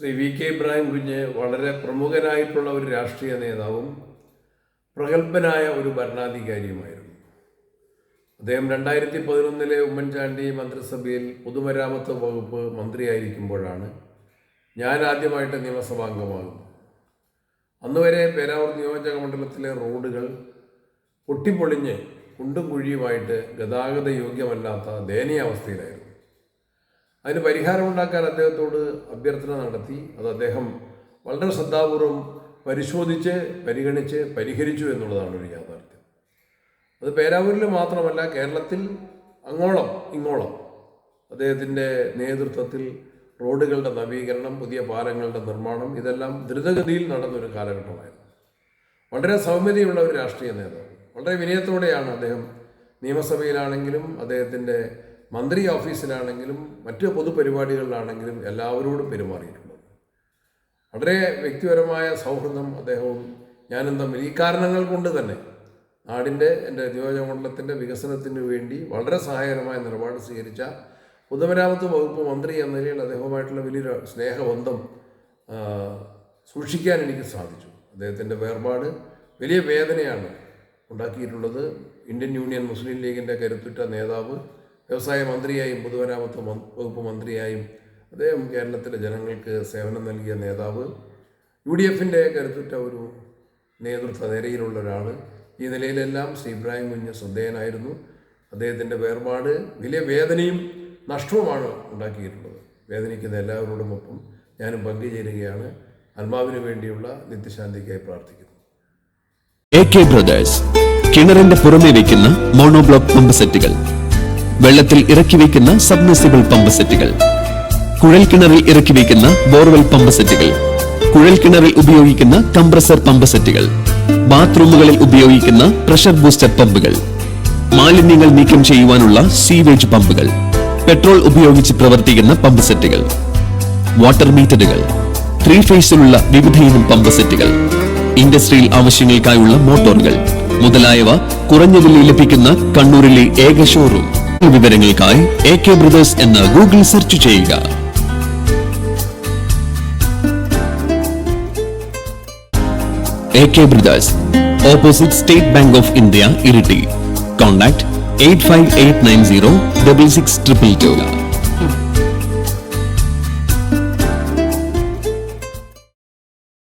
Shri V K Ibrahim കുഞ്ഞ് വളരെ പ്രമുഖനായിട്ടുള്ള ഒരു രാഷ്ട്രീയ നേതാവും പ്രഗത്ഭനായ ഒരു ഭരണാധികാരിയുമായിരുന്നു. അദ്ദേഹം രണ്ടായിരത്തി പതിനൊന്നിലെ ഉമ്മൻചാണ്ടി മന്ത്രിസഭയിൽ പൊതുമരാമത്ത് വകുപ്പ് മന്ത്രിയായിരിക്കുമ്പോഴാണ് ഞാൻ ആദ്യമായിട്ട് നിയമസഭാംഗമാകുന്നത്. അന്നുവരെ പേരാവൂർ നിയോജക മണ്ഡലത്തിലെ റോഡുകൾ പൊട്ടിപ്പൊളിഞ്ഞ് കുണ്ടും കുഴിയുമായിട്ട് ഗതാഗത യോഗ്യമല്ലാത്ത ദയനീയാവസ്ഥയിലായിരുന്നു. അതിന് പരിഹാരമുണ്ടാക്കാൻ അദ്ദേഹത്തോട് അഭ്യർത്ഥന നടത്തി. അത് അദ്ദേഹം വളരെ ശ്രദ്ധാപൂർവം പരിശോധിച്ച് പരിഗണിച്ച് പരിഹരിച്ചു എന്നുള്ളതാണ് ഒരു യാഥാർത്ഥ്യം. അത് പേരാവൂരിൽ മാത്രമല്ല കേരളത്തിൽ അങ്ങോളം ഇങ്ങോളം അദ്ദേഹത്തിന്റെ നേതൃത്വത്തിൽ റോഡുകളുടെ നവീകരണം പുതിയ പാലങ്ങളുടെ നിർമ്മാണം ഇതെല്ലാം ദ്രുതഗതിയിൽ നടന്നൊരു കാലഘട്ടമായിരുന്നു. വളരെ സൗമ്യതയുള്ള ഒരു രാഷ്ട്രീയ നേതാവ്. വളരെ വിനയത്തോടെയാണ് അദ്ദേഹം നിയമസഭയിലാണെങ്കിലും അദ്ദേഹത്തിന്റെ മന്ത്രി ഓഫീസിലാണെങ്കിലും മറ്റ് പൊതുപരിപാടികളിലാണെങ്കിലും എല്ലാവരോടും പെരുമാറിയിട്ടുള്ളത് വളരെ വ്യക്തിപരമായ സൗഹൃദം അദ്ദേഹവും ഞാനും തമ്മിൽ ഈ കാരണങ്ങൾ കൊണ്ട് തന്നെ നാടിന്റെ എന്റെ നിയോജകമണ്ഡലത്തിന്റെ വികസനത്തിന് വേണ്ടി വളരെ സഹായകരമായ നിലപാട് സ്വീകരിച്ച പൊതുമരാമത്ത് വകുപ്പ് മന്ത്രി എന്ന നിലയിൽ അദ്ദേഹവുമായിട്ടുള്ള വലിയൊരു സ്നേഹബന്ധം സൂക്ഷിക്കാൻ എനിക്ക് സാധിച്ചു. അദ്ദേഹത്തിന്റെ വേർപാട് വലിയ വേദനയാണ് ഉണ്ടാക്കിയിട്ടുള്ളത്. ഇന്ത്യൻ യൂണിയൻ മുസ്ലിം ലീഗിന്റെ കരുത്തുറ്റ നേതാവ് വ്യവസായ മന്ത്രിയായും പൊതുമരാമത്ത് വകുപ്പ് മന്ത്രിയായും അദ്ദേഹം കേരളത്തിലെ ജനങ്ങൾക്ക് സേവനം നൽകിയ നേതാവ്. യു ഡി എഫിന്റെ കരുത്തുറ്റ ഒരു നേതൃത്വ നിരയിലുള്ള ഒരാൾ ഈ നിലയിലെല്ലാം ശ്രീ ഇബ്രാഹിം കുഞ്ഞ് ശ്രദ്ധേയനായിരുന്നു. അദ്ദേഹത്തിന്റെ വേർപാട് വലിയ വേദനയും നഷ്ടവുമാണ് ഉണ്ടാക്കിയിട്ടുള്ളത്. വേദനിക്കുന്ന എല്ലാവരോടും ഒപ്പം ഞാനും പങ്കുചേരുകയാണ്. ആത്മാവിന് വേണ്ടിയുള്ള നിത്യശാന്തിക്കായി പ്രാർത്ഥിക്കുന്നു. കിണറിന്റെ പുറമെ വയ്ക്കുന്ന മോണോബ്ലോക്ക് പമ്പ് സെറ്റുകൾ. വെള്ളത്തിൽ ഇറക്കി വയ്ക്കുന്ന സബ്മിസിബിൾ പമ്പ് സെറ്റുകൾ കുഴൽ കിണറിൽ ഇറക്കി വയ്ക്കുന്ന ബോർവെൽ പമ്പ് സെറ്റുകൾ കുഴൽ കിണറിൽ ഉപയോഗിക്കുന്ന കംപ്രസർ പമ്പ് സെറ്റുകൾ ബാത്റൂമുകളിൽ ഉപയോഗിക്കുന്ന പ്രഷർ ബൂസ്റ്റർ പമ്പുകൾ മാലിന്യങ്ങൾ നീക്കം ചെയ്യുവാനുള്ള സീവേജ് പമ്പുകൾ പെട്രോൾ ഉപയോഗിച്ച് പ്രവർത്തിക്കുന്ന പമ്പ് സെറ്റുകൾ വാട്ടർ മീറ്ററുകൾ ത്രീ ഫേസിലുള്ള വിവിധ ഇനം പമ്പ് സെറ്റുകൾ ഇൻഡസ്ട്രിയൽ ആവശ്യങ്ങൾക്കായുള്ള മോട്ടോറുകൾ മുതലായവ കുറഞ്ഞ വിലയിൽ ലഭിക്കുന്ന കണ്ണൂരിലെ ഏക ഷോറൂം വിവരങ്ങൾക്കായി എ കെ ബ്രദേഴ്സ് എന്ന് ഗൂഗിൾ സെർച്ച് ചെയ്യുക. A K brothers opposite State Bank of India Iritty. Contact eight five eight nine zero double six triple two.